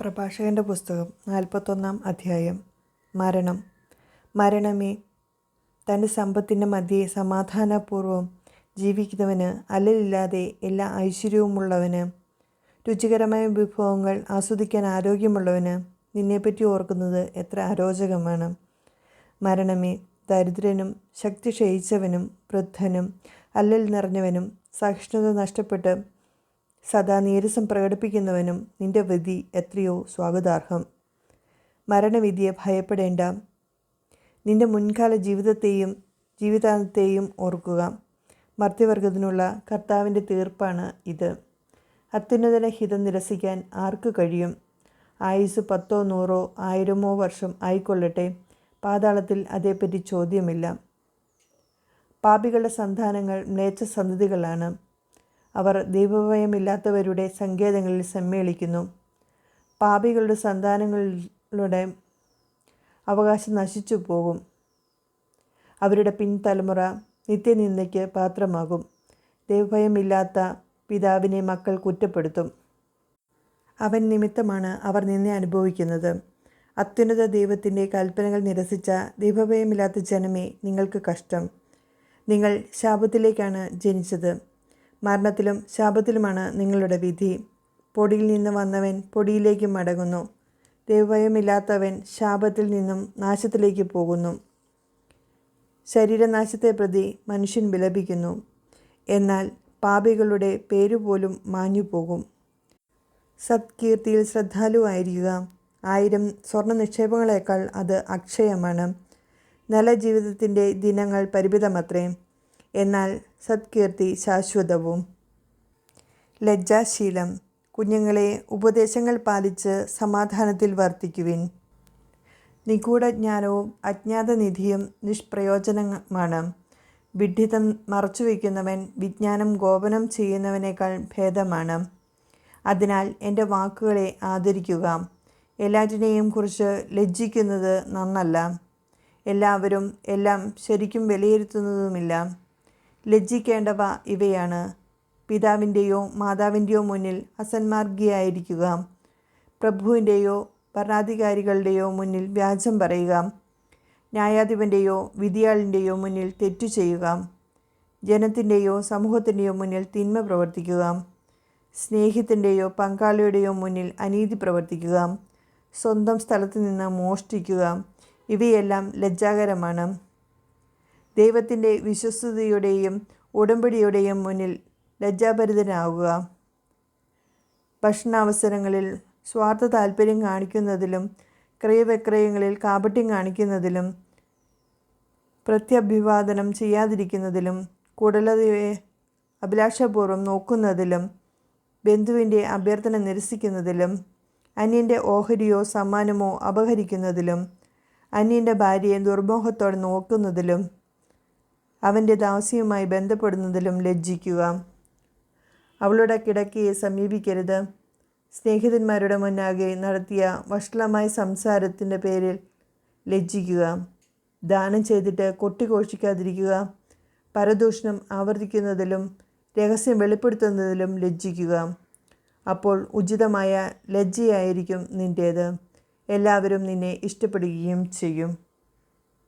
പ്രഭാഷകന്റെ പുസ്തകം നാൽപ്പത്തൊന്നാം അധ്യായം. മരണം. മരണമേ തന്റെ സമ്പത്തിന്റെ മധ്യേ സമാധാനപൂർവം ജീവിക്കുന്നവന് അല്ലലില്ലാതെ എല്ലാ ഐശ്വര്യവുമുള്ളവന് രുചികരമായ വിഭവങ്ങൾ ആസ്വദിക്കാൻ ആരോഗ്യമുള്ളവന് നിന്നെപ്പറ്റി ഓർക്കുന്നത് എത്ര അരോചകമാണ്. മരണമേ ദരിദ്രനും ശക്തി ക്ഷയിച്ചവനും വൃദ്ധനും അല്ലൽ നിറഞ്ഞവനും സഹിഷ്ണുത നഷ്ടപ്പെട്ട് സദാ നീരസം പ്രകടിപ്പിക്കുന്നവനും നിന്റെ വിധി എത്രയോ സ്വാഗതാർഹം. മരണവിധിയെ ഭയപ്പെടേണ്ട. നിന്റെ മുൻകാല ജീവിതത്തെയും ജീവിതാന്തത്തെയും ഓർക്കുക. മർത്യവർഗത്തിനുള്ള കർത്താവിന്റെ തീർപ്പാണ് ഇത്. അത്യുന്നതന ഹിതം നിരസിക്കാൻ ആർക്ക് കഴിയും? ആയുസ് പത്തോ നൂറോ ആയിരമോ വർഷം ആയിക്കൊള്ളട്ടെ. പാതാളത്തിൽ അതേപ്പറ്റി ചോദ്യമില്ല. പാപികളുടെ സന്താനങ്ങൾ മ്ലേച്ഛ സന്തതികളാണ് അവർ ദൈവഭയമില്ലാത്തവരുടെ സങ്കേതങ്ങളിൽ സമ്മേളിക്കുന്നു. പാപികളുടെ സന്താനങ്ങളുടെ അവകാശം നശിച്ചു പോകും. അവരുടെ പിൻതലമുറ നിത്യനിന്ദയ്ക്ക് പാത്രമാകും. ദൈവഭയമില്ലാത്ത പിതാവിനെ മക്കൾ കുറ്റപ്പെടുത്തും. അവൻ നിമിത്തമാണ് അവർ നിന്നെ അനുഭവിക്കുന്നത്. അത്യുന്നത ദൈവത്തിന്റെ കൽപ്പനകൾ നിരസിച്ച ദൈവഭയമില്ലാത്ത ജനമേ നിങ്ങൾക്ക് കഷ്ടം. നിങ്ങൾ ശാപത്തിലേക്കാണ് ജനിച്ചത്. മരണത്തിലും ശാപത്തിലുമാണ് നിങ്ങളുടെ വിധി. പൊടിയിൽ നിന്ന് വന്നവൻ പൊടിയിലേക്ക് മടങ്ങുന്നു. ദൈവഭയമില്ലാത്തവൻ ശാപത്തിൽ നിന്നും നാശത്തിലേക്ക് പോകുന്നു. ശരീരനാശത്തെ പ്രതി മനുഷ്യൻ വിലപിക്കുന്നു. എന്നാൽ പാപികളുടെ പേരുപോലും മാഞ്ഞു പോകും സത്കീർത്തിയിൽ ശ്രദ്ധാലുവായിരിക്കുക ആയിരം സ്വർണ നിക്ഷേപങ്ങളേക്കാൾ അത് അക്ഷയമാണ്. നല്ല ജീവിതത്തിന്റെ ദിനങ്ങൾ പരിമിതമത്രേ. എന്നാൽ സത്കീർത്തി ശാശ്വതവും. ലജ്ജാശീലം കുഞ്ഞുങ്ങളെ ഉപദേശങ്ങൾ പാലിച്ച് സമാധാനത്തിൽ വർത്തിക്കുവിൻ. നിഗൂഢജ്ഞാനവും അജ്ഞാതനിധിയും നിഷ്പ്രയോജനമാണ്. വിഡ്ഢിതം മറച്ചുവെക്കുന്നവൻ വിജ്ഞാനം ഗോപനം ചെയ്യുന്നവനേക്കാൾ ഭേദമാണ്. അതിനാൽ എന്റെ വാക്കുകളെ ആദരിക്കുക. എല്ലാറ്റിനെയും കുറിച്ച് ലജ്ജിക്കുന്നത് നന്നല്ല. എല്ലാവരും എല്ലാം ശരിക്കും വിലയിരുത്തുന്നതുമില്ല. ലജ്ജിക്കേണ്ടവ ഇവയാണ്. പിതാവിന്റെയോ മാതാവിന്റെയോ മുന്നിൽ അസന്മാർഗിയായിരിക്കുക. പ്രഭുവിന്റെയോ ഭരണാധികാരികളുടെയോ മുന്നിൽ വ്യാജം പറയുക. ന്യായാധിപന്റെയോ വിധിയാളിന്റെയോ മുന്നിൽ തെറ്റു ചെയ്യുക. ജനത്തിന്റെയോ സമൂഹത്തിന്റെയോ മുന്നിൽ തിന്മ പ്രവർത്തിക്കുക. സ്നേഹത്തിന്റെയോ പങ്കാളിയുടെയോ മുന്നിൽ അനീതി പ്രവർത്തിക്കുക. സ്വന്തം സ്ഥലത്ത് നിന്ന് മോഷ്ടിക്കുക. ഇവയെല്ലാം ലജ്ജാകരമാണ്. ദൈവത്തിന്റെ വിശ്വസ്തയുടെയും ഉടമ്പടിയുടെയും മുന്നിൽ ലജ്ജാഭരിതനാവുക. ഭക്ഷണാവസരങ്ങളിൽ സ്വാർത്ഥ താല്പര്യം കാണിക്കുന്നതിലും ക്രയവിക്രയങ്ങളിൽ കാപട്യം കാണിക്കുന്നതിലും പ്രത്യഭിവാദനം ചെയ്യാതിരിക്കുന്നതിലും കുടലതയെ അഭിലാഷപൂർവം നോക്കുന്നതിലും ബന്ധുവിന്റെ അഭ്യർത്ഥന നിരസിക്കുന്നതിലും അന്യന്റെ ഓഹരിയോ സമ്മാനമോ അപഹരിക്കുന്നതിലും അന്യന്റെ ഭാര്യയെ ദുർമോഹത്തോടെ നോക്കുന്നതിലും അവന്റെ ദാസിയുമായി ബന്ധപ്പെടുന്നതിലും ലജ്ജിക്കുക. അവളുടെ കിടക്കയെ സമീപിക്കരുത്. സ്നേഹിതന്മാരുടെ മുന്നാകെ നടത്തിയ വഷളമായ സംസാരത്തിന്റെ പേരിൽ ലജ്ജിക്കുക. ദാനം ചെയ്തിട്ട് കൊട്ടിഘോഷിക്കാതിരിക്കുക. പരദൂഷണം ആവർത്തിക്കുന്നതിലും രഹസ്യം വെളിപ്പെടുത്തുന്നതിലും ലജ്ജിക്കുക. അപ്പോൾ ഉചിതമായ ലജ്ജയായിരിക്കും നിന്റേത് എല്ലാവരും നിന്നെ ഇഷ്ടപ്പെടുകയും ചെയ്യും.